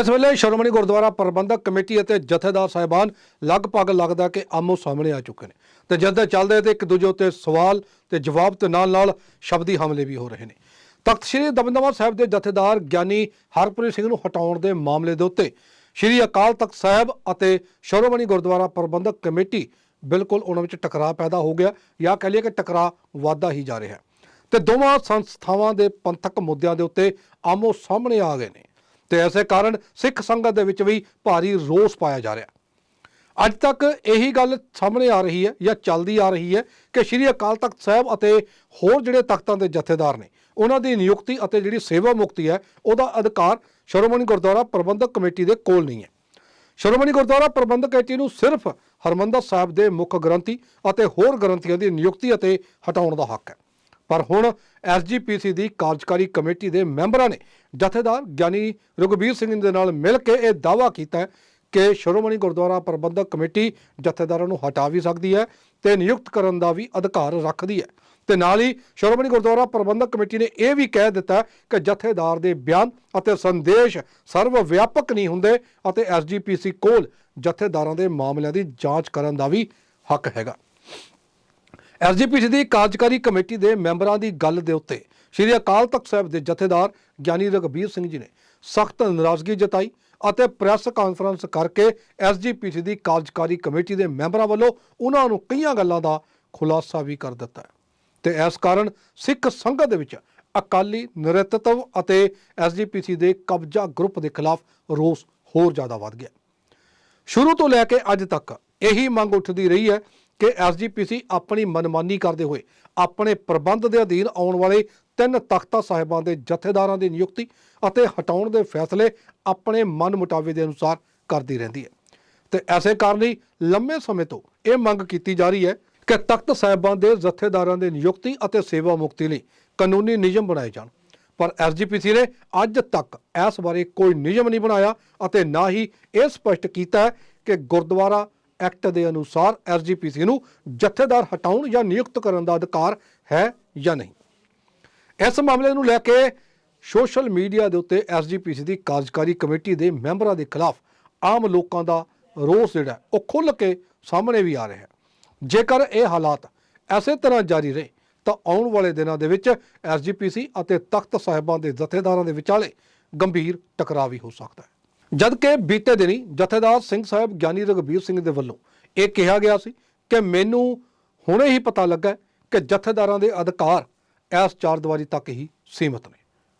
ਇਸ ਵੇਲੇ ਸ਼੍ਰੋਮਣੀ ਗੁਰਦੁਆਰਾ ਪ੍ਰਬੰਧਕ ਕਮੇਟੀ ਅਤੇ ਜਥੇਦਾਰ ਸਾਹਿਬਾਨ ਲਗਭਗ ਲੱਗਦਾ ਕਿ ਆਮੋ ਸਾਹਮਣੇ ਆ ਚੁੱਕੇ ਨੇ ਤੇ ਜਦ ਦੇ ਚੱਲਦੇ ਤੇ ਇੱਕ ਦੂਜੇ ਉੱਤੇ ਸਵਾਲ ਤੇ ਜਵਾਬ ਤੇ ਨਾਲ ਨਾਲ ਸ਼ਬਦੀ ਹਮਲੇ ਵੀ ਹੋ ਰਹੇ ਨੇ। ਤਖਤ ਸ੍ਰੀ ਦਮਦਮਾ ਸਾਹਿਬ ਦੇ ਜਥੇਦਾਰ ਗਿਆਨੀ ਹਰਪ੍ਰੀਤ ਸਿੰਘ ਨੂੰ ਹਟਾਉਣ ਦੇ ਮਾਮਲੇ ਦੇ ਉੱਤੇ ਸ੍ਰੀ ਅਕਾਲ ਤਖਤ ਸਾਹਿਬ ਅਤੇ ਸ਼੍ਰੋਮਣੀ ਗੁਰਦੁਆਰਾ ਪ੍ਰਬੰਧਕ ਕਮੇਟੀ ਬਿਲਕੁਲ ਉਹਨਾਂ ਵਿੱਚ ਟਕਰਾਅ ਪੈਦਾ ਹੋ ਗਿਆ ਜਾਂ ਕਹ ਲਈਏ ਕਿ ਟਕਰਾਅ ਵਾਧਾ ਹੀ ਜਾ ਰਿਹਾ ਹੈ। ਤੇ ਦੋਵਾਂ ਸੰਸਥਾਵਾਂ ਦੇ ਪੰਥਕ ਮੁੱਦਿਆਂ ਦੇ ਉੱਤੇ ਆਮੋ ਸਾਹਮਣੇ ਆ ਗਏ ਨੇ। ਤੇ ਐਸੇ ਕਾਰਨ ਸਿੱਖ ਸੰਗਤ ਦੇ ਵਿੱਚ ਵੀ ਭਾਰੀ ਰੋਸ ਪਾਇਆ ਜਾ ਰਿਹਾ। ਅੱਜ ਤੱਕ ਇਹੀ ਗੱਲ ਸਾਹਮਣੇ ਆ ਰਹੀ ਹੈ ਜਾਂ ਚੱਲਦੀ ਆ ਰਹੀ ਹੈ ਕਿ ਸ੍ਰੀ ਅਕਾਲ ਤਖਤ ਸਾਹਿਬ ਅਤੇ ਹੋਰ ਜਿਹੜੇ ਤਖਤਾਂ ਦੇ ਜਥੇਦਾਰ ਨੇ, ਉਹਨਾਂ ਦੀ ਨਿਯੁਕਤੀ ਅਤੇ ਜਿਹੜੀ ਸੇਵਾ ਮੁਕਤੀ ਹੈ, ਉਹਦਾ ਅਧਿਕਾਰ ਸ਼੍ਰੋਮਣੀ ਗੁਰਦੁਆਰਾ ਪ੍ਰਬੰਧਕ ਕਮੇਟੀ ਦੇ ਕੋਲ ਨਹੀਂ ਹੈ। ਸ਼੍ਰੋਮਣੀ ਗੁਰਦੁਆਰਾ ਪ੍ਰਬੰਧਕ ਕਮੇਟੀ ਨੂੰ ਸਿਰਫ ਹਰਮੰਦਰ ਸਾਹਿਬ ਦੇ ਮੁੱਖ ਗ੍ਰੰਥੀ ਅਤੇ ਹੋਰ ਗ੍ਰੰਥੀਆਂ ਦੀ ਨਿਯੁਕਤੀ ਅਤੇ ਹਟਾਉਣ ਦਾ ਹੱਕ ਹੈ। ਪਰ ਹੁਣ ਐਸਜੀਪੀਸੀ ਦੀ ਕਾਰਜਕਾਰੀ ਕਮੇਟੀ ਦੇ ਮੈਂਬਰਾਂ ਨੇ ਜਥੇਦਾਰ ਗਿਆਨੀ ਰਘੁਬੀਰ ਸਿੰਘ ਦੇ ਨਾਲ ਮਿਲ ਕੇ ਇਹ ਦਾਅਵਾ ਕੀਤਾ ਕਿ ਸ਼੍ਰੋਮਣੀ ਗੁਰਦੁਆਰਾ ਪ੍ਰਬੰਧਕ ਕਮੇਟੀ ਜਥੇਦਾਰਾਂ ਨੂੰ ਹਟਾ ਵੀ ਸਕਦੀ ਹੈ ਤੇ ਨਿਯੁਕਤ ਕਰਨ ਦਾ ਵੀ ਅਧਿਕਾਰ ਰੱਖਦੀ ਹੈ। ਤੇ ਨਾਲ ਹੀ ਸ਼੍ਰੋਮਣੀ ਗੁਰਦੁਆਰਾ ਪ੍ਰਬੰਧਕ ਕਮੇਟੀ ਨੇ ਇਹ ਵੀ ਕਹਿ ਦਿੱਤਾ ਕਿ ਜਥੇਦਾਰ ਦੇ ਬਿਆਨ ਅਤੇ ਸੰਦੇਸ਼ ਸਰਵ ਵਿਆਪਕ ਨਹੀਂ ਹੁੰਦੇ ਅਤੇ ਐਸਜੀਪੀਸੀ ਕੋਲ ਜਥੇਦਾਰਾਂ ਦੇ ਮਾਮਲਿਆਂ ਦੀ ਜਾਂਚ ਕਰਨ ਦਾ ਵੀ ਹੱਕ ਹੈਗਾ। ਐਸਜੀਪੀਸੀ ਦੀ ਕਾਰਜਕਾਰੀ ਕਮੇਟੀ ਦੇ ਮੈਂਬਰਾਂ ਦੀ ਗੱਲ ਦੇ ਉੱਤੇ ਸ੍ਰੀ ਅਕਾਲ ਤਖਤ ਸਾਹਿਬ ਦੇ ਜਥੇਦਾਰ ਗਿਆਨੀ ਰਘਬੀਰ ਸਿੰਘ ਜੀ ਨੇ ਸਖਤ ਨਾਰਾਜ਼ਗੀ ਜਤਾਈ ਅਤੇ ਪ੍ਰੈਸ ਕਾਨਫਰੰਸ ਕਰਕੇ ਐਸਜੀਪੀਸੀ ਦੀ ਕਾਰਜਕਾਰੀ ਕਮੇਟੀ ਦੇ ਮੈਂਬਰਾਂ ਵੱਲੋਂ ਉਹਨਾਂ ਨੂੰ ਕਈਆਂ ਗੱਲਾਂ ਦਾ ਖੁਲਾਸਾ ਵੀ ਕਰ ਦਿੱਤਾ ਹੈ। ਤੇ ਇਸ ਕਾਰਨ ਸਿੱਖ ਸੰਗਤ ਦੇ ਵਿੱਚ ਅਕਾਲੀ ਨਰਿਤਵ ਅਤੇ ਐਸਜੀਪੀਸੀ ਦੇ ਕਬਜ਼ਾ ਗਰੁੱਪ ਦੇ ਖਿਲਾਫ ਰੋਸ ਹੋਰ ਜ਼ਿਆਦਾ ਵੱਧ ਗਿਆ। ਸ਼ੁਰੂ ਤੋਂ ਲੈ ਕੇ ਅੱਜ ਤੱਕ ਇਹੀ ਮੰਗ ਉੱਠਦੀ ਰਹੀ ਹੈ ਕਿ ਐਸਜੀਪੀਸੀ ਆਪਣੀ ਮਨਮਾਨੀ ਕਰਦੇ ਹੋਏ ਆਪਣੇ ਪ੍ਰਬੰਧ ਦੇ ਅਧੀਨ ਆਉਣ ਵਾਲੇ ਤਿੰਨ ਤਖਤਾ ਸਾਹਿਬਾਂ ਦੇ ਜਥੇਦਾਰਾਂ ਦੀ ਨਿਯੁਕਤੀ ਅਤੇ ਹਟਾਉਣ ਦੇ ਫੈਸਲੇ ਆਪਣੇ ਮਨ ਮੁਤਾਬੇ ਦੇ ਅਨੁਸਾਰ ਕਰਦੀ ਰਹਿੰਦੀ ਹੈ। ਤੇ ਐਸੇ ਕਾਰਨ ਹੀ ਲੰਮੇ ਸਮੇਂ ਤੋਂ ਇਹ ਮੰਗ ਕੀਤੀ ਜਾ ਰਹੀ ਹੈ ਕਿ ਤਖਤ ਸਾਹਿਬਾਂ ਦੇ ਜਥੇਦਾਰਾਂ ਦੀ ਨਿਯੁਕਤੀ ਅਤੇ ਸੇਵਾ ਮੁਕਤੀ ਲਈ ਕਾਨੂੰਨੀ ਨਿਯਮ ਬਣਾਏ ਜਾਣ। ਪਰ ਐਸਜੀਪੀਸੀ ਨੇ ਅੱਜ ਤੱਕ ਇਸ ਬਾਰੇ ਕੋਈ ਨਿਯਮ ਨਹੀਂ ਬਣਾਇਆ ਅਤੇ ਨਾ ਹੀ ਇਹ ਸਪਸ਼ਟ ਕੀਤਾ ਹੈ ਕਿ ਗੁਰਦੁਆਰਾ ਐਕਟ ਦੇ ਅਨੁਸਾਰ ਐਸਜੀਪੀਸੀ ਨੂੰ ਜਥੇਦਾਰ ਹਟਾਉਣ ਜਾਂ ਨਿਯੁਕਤ ਕਰਨ ਦਾ ਅਧਿਕਾਰ ਹੈ ਜਾਂ ਨਹੀਂ। ਇਸ ਮਾਮਲੇ ਨੂੰ ਲੈ ਕੇ ਸੋਸ਼ਲ ਮੀਡੀਆ ਦੇ ਉੱਤੇ ਐਸਜੀਪੀਸੀ ਦੀ ਕਾਰਜਕਾਰੀ ਕਮੇਟੀ ਦੇ ਮੈਂਬਰਾਂ ਦੇ ਖਿਲਾਫ ਆਮ ਲੋਕਾਂ ਦਾ ਰੋਸ ਜਿਹੜਾ ਉਹ ਖੁੱਲ੍ਹ ਕੇ ਸਾਹਮਣੇ ਵੀ ਆ ਰਿਹਾ ਹੈ। ਜੇਕਰ ਇਹ ਹਾਲਾਤ ਐਸੇ ਤਰ੍ਹਾਂ ਜਾਰੀ ਰਹੇ, ਤਾਂ ਆਉਣ ਵਾਲੇ ਦਿਨਾਂ ਦੇ ਵਿੱਚ ਐਸਜੀਪੀਸੀ ਅਤੇ ਤਖਤ ਸਾਹਿਬਾਂ ਦੇ ਜਥੇਦਾਰਾਂ ਦੇ ਵਿਚਾਲੇ ਗੰਭੀਰ ਟਕਰਾਅ ਵੀ ਹੋ ਸਕਦਾ ਹੈ। ਜਦਕਿ ਬੀਤੇ ਦਿਨੀ ਜਥੇਦਾਰ ਸਿੰਘ ਸਾਹਿਬ ਗਿਆਨੀ ਰਘਬੀਰ ਸਿੰਘ ਦੇ ਵੱਲੋਂ ਇਹ ਕਿਹਾ ਗਿਆ ਸੀ ਕਿ ਮੈਨੂੰ ਹੁਣੇ ਹੀ ਪਤਾ ਲੱਗਾ ਕਿ ਜਥੇਦਾਰਾਂ ਦੇ ਅਧਿਕਾਰ ਇਸ ਚਾਰ ਦੀਵਾਰੀ ਤੱਕ ਹੀ ਸੀਮਤ ਨੇ।